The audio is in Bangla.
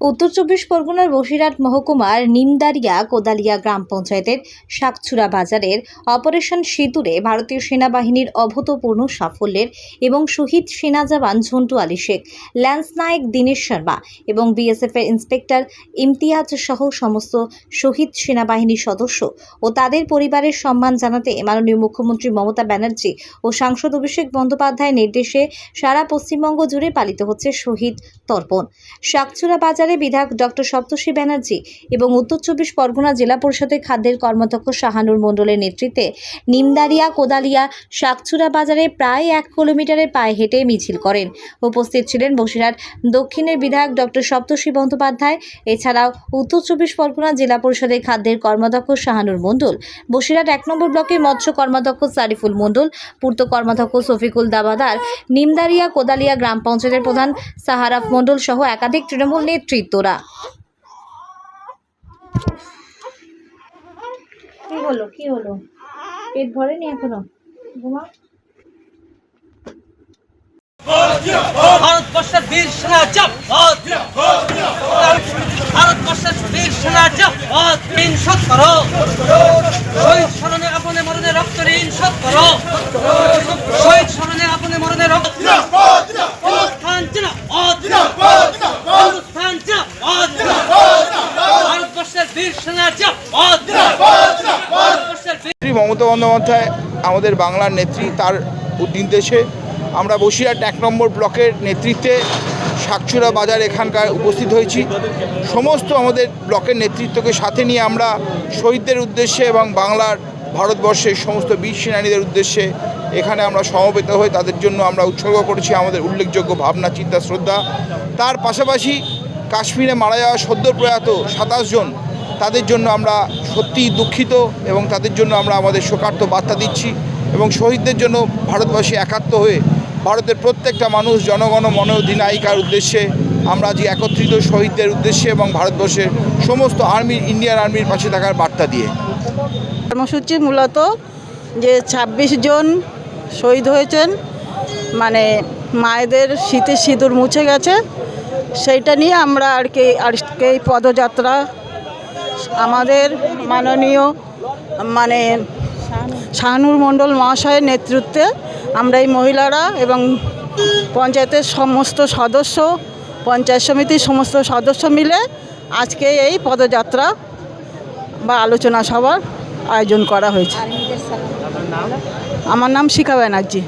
উত্তর চব্বিশ পরগনার বসিরহাট মহকুমার নিমদারিয়া কোদালিয়া গ্রাম পঞ্চায়েতের শাকছুরা বাজারের অপারেশন সিঁদুরে ভারতীয় সেনাবাহিনীর অভূতপূর্ণ সাফল্যের এবং শহীদ সেনা জওয়ান ঝন্টু আলী শেখ ল্যান্স নায়ক দীনেশ শর্মা এবং বিএসএফের ইন্সপেক্টর ইমতিয়াজ সহ সমস্ত শহীদ সেনাবাহিনীর সদস্য ও তাদের পরিবারের সম্মান জানাতে মাননীয় মুখ্যমন্ত্রী মমতা ব্যানার্জি ও সাংসদ অভিষেক বন্দ্যোপাধ্যায়ের নির্দেশে সারা পশ্চিমবঙ্গ জুড়ে পালিত হচ্ছে শহীদ তর্পণ। শাকচুরা বাজারে বিধায়ক ডক্টর সপ্তর্ষি ব্যানার্জি এবং উত্তর চব্বিশ পরগনা জেলা পরিষদের খাদ্যের কর্মাধ্যক্ষ শাহানুর মণ্ডলের নেতৃত্বে নিমদারিয়া, কোদালিয়া, শাকচুরা বাজারে প্রায় এক কিলোমিটারের পায়ে হেঁটে মিছিল করেন। উপস্থিত ছিলেন বসিরহাট দক্ষিণের বিধায়ক ডক্টর সপ্তর্ষি বন্দ্যোপাধ্যায়, এছাড়াও উত্তর চব্বিশ পরগনা জেলা পরিষদের খাদ্যের কর্মাধ্যক্ষ শাহানুর মণ্ডল, বসিরহাট এক নম্বর ব্লকের মৎস্য কর্মাধ্যক্ষ সারিফুল মণ্ডল, পূর্ত কর্মাধ্যক্ষ শফিকুল দাবাদার, নিমদারিয়া, কোদালিয়া গ্রাম পঞ্চায়েতের প্রধান সাহারাফ মণ্ডল সহ একাধিক তৃণমূল নেতৃত্বরা কি হলো কি হলো? পেট ভরেনি এখনও? ঘুমা। ভারতবর্ষের বীর সেনা ভারতবর্ষের বীর সেনা ঋণ শোধ করো। শহীদ স্মরণে আপনে মরণে রক্ত ঋণ শোধ করো শহীদ স্মরণে আপনে মরণে রক্ত হিন্দুস্তান জিন্দাবাদ হিন্দুস্তান জিন্দাবাদ নেত্রী মমতা বন্দ্যোপাধ্যায়, আমাদের বাংলার নেত্রী, তার নির্দেশে আমরা বসিরহাট এক নম্বর ব্লকের নেতৃত্বে শাকচুরা বাজার এখানকার উপস্থিত হয়েছি। সমস্ত আমাদের ব্লকের নেতৃত্বকে সাথে নিয়ে আমরা শহীদদের উদ্দেশ্যে এবং বাংলার ভারতবর্ষের সমস্ত বীর সেনানীদের উদ্দেশ্যে এখানে আমরা সমবেত হয়ে তাদের জন্য আমরা উৎসর্গ করেছি আমাদের উল্লেখযোগ্য ভাবনা, চিন্তা, শ্রদ্ধা। তার পাশাপাশি কাশ্মীরে মারা যাওয়া সদ্য প্রয়াত সাতাশ জন তাদের জন্য আমরা সত্যিই দুঃখিত এবং তাদের জন্য আমরা আমাদের শোকার্ত বার্তা দিচ্ছি এবং শহীদদের জন্য ভারতবাসী একাত্ম হয়ে ভারতের প্রত্যেকটা মানুষ, জনগণ মন অধিনায়িকার উদ্দেশ্যে আমরা যে একত্রিত শহীদদের উদ্দেশ্যে এবং ভারতবর্ষের সমস্ত আর্মির ইন্ডিয়ান আর্মির পাশে থাকার বার্তা দিয়ে। কর্মসূচি মূলত যে ২৬ জন শহীদ হয়েছেন মানে মায়েদের শীতে সিঁদুর মুছে গেছে, সেইটা নিয়ে আমরা আর কি আজকে এই পদযাত্রা আমাদের মাননীয় মানে শাহানুর মণ্ডল মহাশয়ের নেতৃত্বে আমরা এই মহিলারা এবং পঞ্চায়েতের সমস্ত সদস্য পঞ্চায়েত সমিতির সমস্ত সদস্য মিলে আজকে এই পদযাত্রা বা আলোচনা সভার আয়োজন করা হয়েছে। আমার নাম শিখা ব্যানার্জি।